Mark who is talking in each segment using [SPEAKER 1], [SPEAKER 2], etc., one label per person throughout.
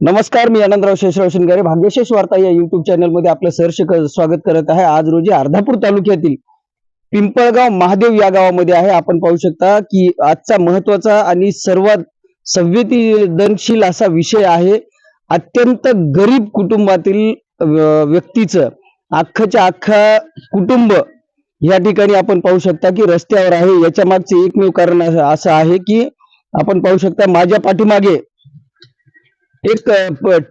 [SPEAKER 1] नमस्कार मी आनंदराव शेषराव शिंगारे भाग्यशेष वार्ता या युट्यूब चॅनलमध्ये आपलं सहर्ष स्वागत करत आहे. आज रोजी अर्धापूर तालुक्यातील पिंपळगाव महादेव या गावामध्ये आहे. आपण पाहू शकता की आजचा महत्त्वाचा आणि सर्वात संवेदनशील असा विषय आहे अत्यंत गरीब कुटुंबातील व्यक्तीचं. अख्खच्या अख्खा कुटुंब या ठिकाणी आपण पाहू शकता की रस्त्यावर आहे. याच्या मागचे एकमेव कारण असं आहे की आपण पाहू शकता माझ्या पाठीमागे एक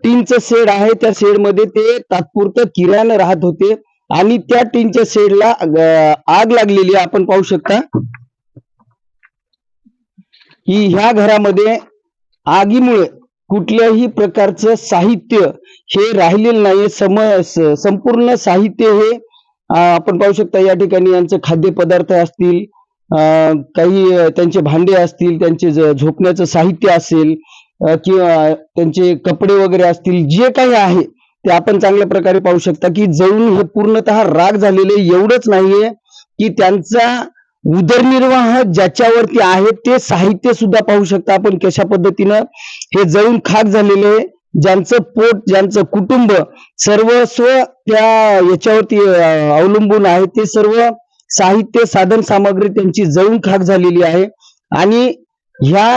[SPEAKER 1] टीनचं शेड आहे. त्या शेडमध्ये ते तात्पुरतं किरायानं राहत होते. आणि त्या टीनच्या शेडला आग लागलेली आपण पाहू शकता. की ह्या घरामध्ये आगीमुळे कुठल्याही प्रकारचं साहित्य हे राहिलेलं नाही सम संपूर्ण साहित्य हे आपण पाहू शकता या ठिकाणी यांचे खाद्यपदार्थ असतील काही त्यांचे भांडे असतील त्यांचे झोपण्याचं साहित्य असेल किंवा त्यांचे कपडे वगैरे असतील जे काही आहे ते आपण चांगल्या प्रकारे पाहू शकता की जळून हे पूर्णतः राग झालेले एवढंच नाहीये की त्यांचा उदरनिर्वाह ज्याच्यावरती आहे ते साहित्य सुद्धा पाहू शकता आपण कशा पद्धतीनं हे जळून खाक झालेले आहे. ज्यांचं पोट ज्यांचं कुटुंब सर्वस्व त्या याच्यावरती अवलंबून आहे ते सर्व साहित्य साधन सामग्री त्यांची जळून खाक झालेली आहे आणि ह्या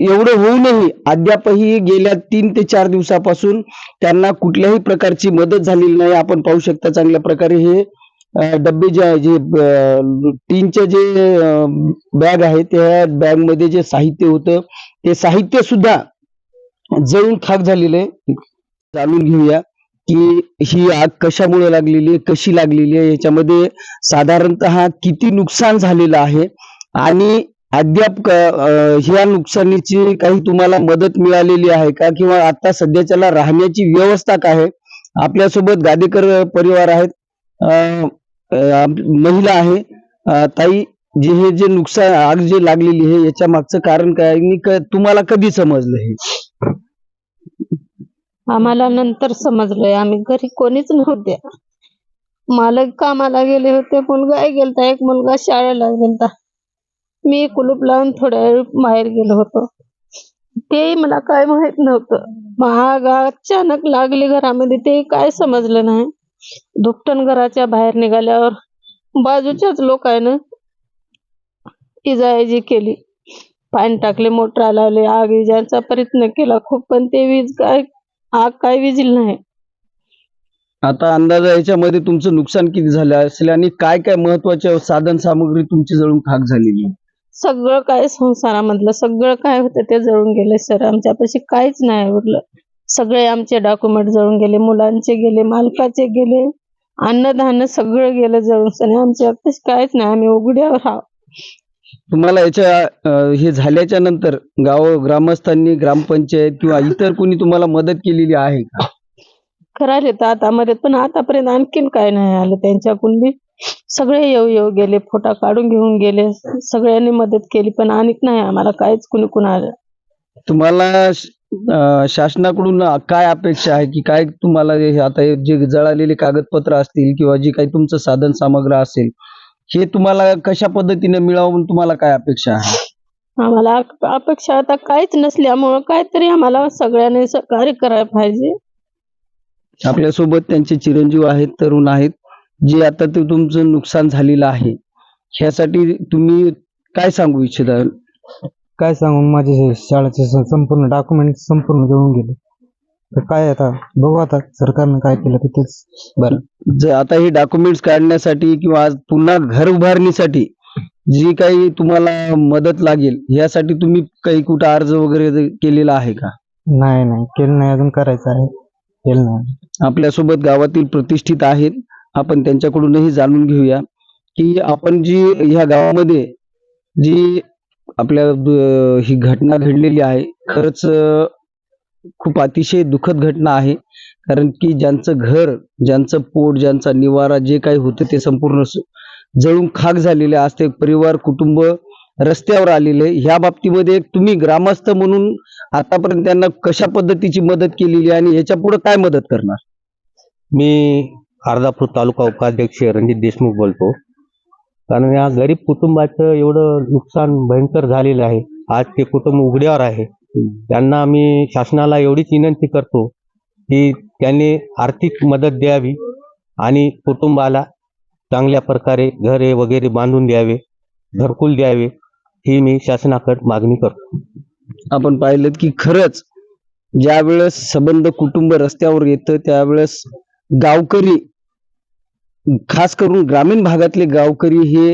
[SPEAKER 1] एवढं होऊनही अद्यापही गेल्या तीन ते चार दिवसापासून त्यांना कुठल्याही प्रकारची मदत झालेली नाही. आपण पाहू शकता चांगल्या प्रकारे हे डब्बे जे आहे जे टीनचे जे बॅग आहे त्या बॅगमध्ये जे साहित्य होतं ते साहित्य सुद्धा जळून खाक झालेलं आहे. जाणून घेऊया की ही आग कशामुळे लागलेली आहे कशी लागलेली आहे याच्यामध्ये साधारणतः किती नुकसान झालेलं आहे आणि अद्याप ह्या नुकसानीची काही तुम्हाला मदत मिळालेली आहे का? किंवा आता सध्याच्याला राहण्याची व्यवस्था काय आहे? आपल्यासोबत गादेकर परिवार आहेत. महिला आहे. ताई जे हे जे नुकसान आग जे लागलेली आहे याच्या मागचं कारण काय? आहे? तुम्हाला कधी समजलं हे?
[SPEAKER 2] आम्हाला नंतर समजलंय. आम्ही घरी कोणीच नव्हते. मालक कामाला गेले होते मुलगा गेलता एक मुलगा शाळेला गेलता. मी कुलूप लावून थोड्या वेळ बाहेर गेलो होतो. ते मला काय माहीत नव्हतं. महाग अचानक लागली घरामध्ये ते काय समजलं नाही. दुपटन घराच्या बाहेर निघाल्यावर बाजूच्याच लोकांना इजायजी केली. पाणी टाकले मोटर लावले आग विजायचा प्रयत्न केला खूप पण ते वीज काय आग काय विझिल नाही.
[SPEAKER 1] आता अंदाज याच्यामध्ये तुमचं नुकसान किती झालं? असेल आणि काय काय महत्त्वाचे साधन सामग्री तुमची जळून खाक झालेली? आहे?
[SPEAKER 2] सगळं काय संसारामधलं सगळं काय होतं ते जळून गेले सर. आमच्यापाशी काहीच नाही उरलं. सगळे आमचे डॉक्युमेंट जळून गेले मुलांचे गेले मालकाचे गेले अन्नधान्य सगळं गेलं जळून. आणि आमच्यापाशी काहीच नाही. आम्ही उघड्यावर आहोत.
[SPEAKER 1] तुम्हाला याच्या हे झाल्याच्यानंतर गाव ग्रामस्थांनी ग्रामपंचायत किंवा इतर कोणी तुम्हाला मदत केलेली आहे का?
[SPEAKER 2] करायला तर आता मदत पण आतापर्यंत आणखीन काय नाही आलं. त्यांच्याकडून सगळे येऊ येऊ गेले फोटा काढून घेऊन गेले. सगळ्यांनी मदत केली पण आणत नाही आम्हाला काहीच कुणी कुणाला.
[SPEAKER 1] तुम्हाला श- अं, शासनाकडून काय अपेक्षा आहे की काय तुम्हाला हे आता हे जे जळालेले कागदपत्र असतील किंवा जे काही तुमचं साधन सामग्री असेल हे तुम्हाला कशा पद्धतीने मिळावं म्हणून तुम्हाला काय अपेक्षा आहे?
[SPEAKER 2] आम्हाला अप- अपेक्षा आता काहीच नसल्यामुळं काहीतरी आम्हाला सगळ्यांनी सहकार्य करायला पाहिजे.
[SPEAKER 1] आपल्यासोबत त्यांचे चिरंजीव आहेत तरुण आहेत. जे आता ते तुमचं नुकसान झालेलं आहे ह्यासाठी तुम्ही काय सांगू इच्छिता?
[SPEAKER 3] काय सांगू? माझे हे शाळेचे स- संपूर्ण डॉक्युमेंट संपूर्ण जळून गेले. तर काय आता? बघू आता सरकारनं काय केलं तर तेच.
[SPEAKER 1] बरं. जर आता हे डॉक्युमेंट्स काढण्यासाठी किंवा आज पुन्हा घर उभारणीसाठी जी काही तुम्हाला मदत लागेल यासाठी तुम्ही काही कुठं अर्ज वगैरे जे केलेला आहे का?
[SPEAKER 3] नाही नाही. केलं नाही. अजून करायचं आहे. केलं नाही.
[SPEAKER 1] आपल्यासोबत गावातील प्रतिष्ठित आहेत. आपण त्यांच्याकडूनही जाणून घेऊया की आपण जी ह्या गावामध्ये जी आपल्या ही घटना घडलेली आहे खरंच खूप अतिशय दुःखद घटना आहे. कारण की ज्यांचं घर ज्यांचं पोट ज्यांचा निवारा जे काही होतं ते संपूर्ण जळून खाक झालेले आज ते परिवार कुटुंब रस्त्यावर आलेले ह्या बाबतीमध्ये तुम्ही ग्रामस्थ म्हणून आतापर्यंत त्यांना कशा पद्धतीची मदत केलेली आणि याच्यापुढे काय मदत करणार?
[SPEAKER 4] मी अर्धापूर तालुका उपाध्यक्ष रणजित देशमुख बोलतो. कारण या गरीब कुटुंबाचं एवढं नुकसान भयंकर झालेलं आहे. आज ते कुटुंब उघड्यावर आहे. त्यांना आम्ही शासनाला एवढीच विनंती करतो की त्यांनी आर्थिक मदत द्यावी आणि कुटुंबाला चांगल्या प्रकारे घरे वगैरे बांधून द्यावे घरकुल द्यावे ही मी शासनाकडे मागणी करतो.
[SPEAKER 1] आपण पाहिलं की खरंच ज्यावेळेस संबंध कुटुंब रस्त्यावर येतं त्यावेळेस गावकरी खास करून ग्रामीण भागातले गावकरी हे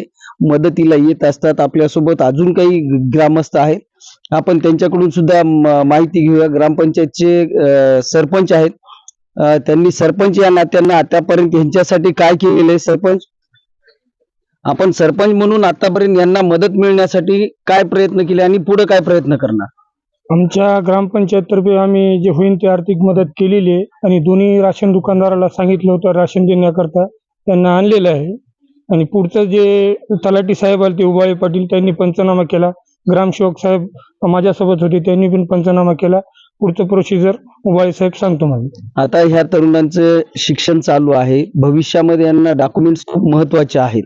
[SPEAKER 1] मदतीला येत असतात. आपल्यासोबत अजून काही ग्रामस्थ आहेत. आपण त्यांच्याकडून सुद्धा माहिती घेऊया. ग्रामपंचायतचे सरपंच आहेत. त्यांनी सरपंच या नात्यांना आतापर्यंत यांच्यासाठी काय केलेलं आहे सरपंच? आपण सरपंच म्हणून आतापर्यंत यांना मदत मिळण्यासाठी काय प्रयत्न केले आणि पुढे काय प्रयत्न करणार?
[SPEAKER 5] आमच्या ग्रामपंचायततर्फे आम्ही जे होईल ते आर्थिक मदत केलेली आहे. आणि दोन्ही राशन दुकानदाराला सांगितलं होतं राशन देण्याकरता. त्यांना आणलेलं आहे. आणि पुढचं जे तलाठी साहेब आले ते उबाळे पाटील त्यांनी पंचनामा केला. ग्रामसेवक साहेब माझ्यासोबत होते त्यांनी पण पंचनामा केला. पुढचं प्रोसिजर उबाळे साहेब सांगतो मला
[SPEAKER 1] आता ह्या तरुणांचं शिक्षण चालू आहे. भविष्यामध्ये यांना डॉक्युमेंट्स खूप महत्त्वाचे आहेत.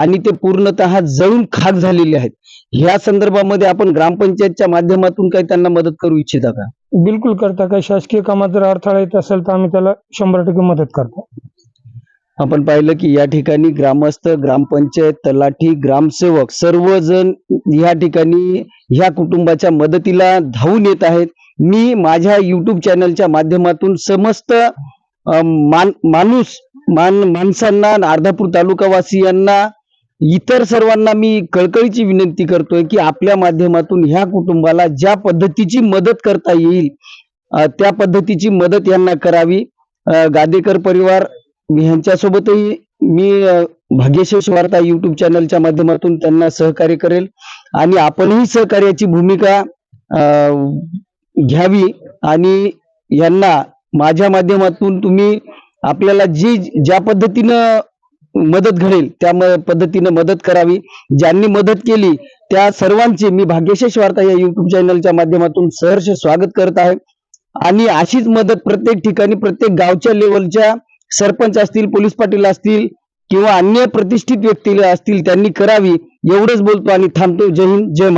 [SPEAKER 1] आणि ते पूर्णतः जळून खाक झालेले आहेत. ह्या संदर्भामध्ये आपण ग्रामपंचायतच्या माध्यमातून काही त्यांना मदत करू इच्छिता का?
[SPEAKER 5] बिलकुल करता काही शासकीय कामात जर अडथळा येत असेल तर आम्ही त्याला शंभर टक्के मदत करतो.
[SPEAKER 1] आपण पाहिलं की या ठिकाणी ग्रामस्थ ग्रामपंचायत तलाठी ग्रामसेवक सर्वजण या ठिकाणी ह्या कुटुंबाच्या मदतीला धावून येत आहेत. मी माझ्या युट्यूब चॅनलच्या माध्यमातून समस्त मान माणूस मान माणसांना अर्धापूर तालुकावासियांना इतर सर्वांना मी कळकळीची विनंती करतोय की आपल्या माध्यमातून ह्या कुटुंबाला ज्या पद्धतीची मदत करता येईल त्या पद्धतीची मदत यांना करावी. गादेकर परिवार ह्यांच्यासोबतही मी भाग्यशेष वार्ता युट्यूब चॅनलच्या माध्यमातून त्यांना सहकार्य करेल. आणि आपणही सहकार्याची भूमिका घ्यावी आणि यांना माझ्या माध्यमातून तुम्ही आपल्याला जी ज्या पद्धतीनं मदत घडेल त्या म- पद्धतीनं मदत करावी. ज्यांनी मदत केली त्या सर्वांचे मी भाग्यशेष वार्ता या युट्यूब चॅनलच्या माध्यमातून सहर्ष स्वागत करत आहे. आणि अशीच मदत प्रत्येक ठिकाणी प्रत्येक गावच्या लेवलच्या सरपंच असतील पोलीस पाटील असतील किंवा अन्य प्रतिष्ठित व्यक्ती असतील त्यांनी करावी एवढंच बोलतो आणि थांबतो. जय हिंद जय